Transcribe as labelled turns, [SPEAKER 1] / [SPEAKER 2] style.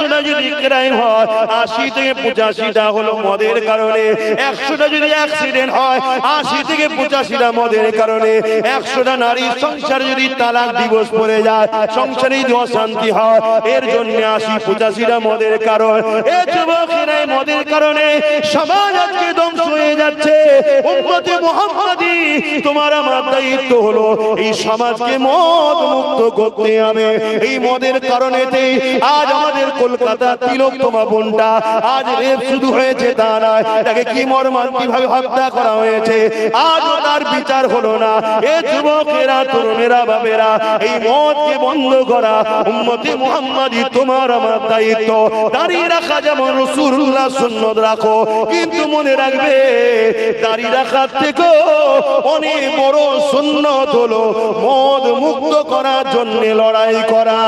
[SPEAKER 1] একশোটা যদি ক্রাইম হয়, আশি থেকে পঁচাশিটা হলো মদের কারণে। একশোটা যদি অ্যাক্সিডেন্ট হয়, আশি থেকে পঁচাশিটা মদের কারণে। একশোটা নারীর সংসার যদি তালাক দিবস পড়ে যায়, সংসারে যদি অশান্তি হয়, এর জন্য আশি, পঁচাশিটা মদের কারণ। এ যুবকেরা মদের কারণে সমাজ আজকে ধ্বংস হয়ে যাচ্ছে। উম্মতে মুহাম্মাদি তোমার আমার দায়িত্ব হলো এই সমাজকে মদ মুক্ত করতে হবে। এই মদের কারণেতে আজ আমাদের কলকাতা তিলোত্তমা বোনটা আজ রেপ শুধু হয়েছে, তা নয়। তাকে কি মর্মান্তি ভাবে হত্যা করা হয়েছে? আজও তার বিচার হলো না। এ যুবকেরা, তরুণেরা বাবেরা এই মদকে বন্ধ করা উম্মতে মুহাম্মাদি তোমার আমার দায়িত্ব। দাঁড়িয়ে রাখা যেমন রসুল্লাহ সুন্নত রাখো, কিন্তু মনে রাখবে, দাঁড়িয়ে রাখার থেকেও অনেক বড় সুন্নত হলো মদ মুক্ত করার জন্য লড়াই করা।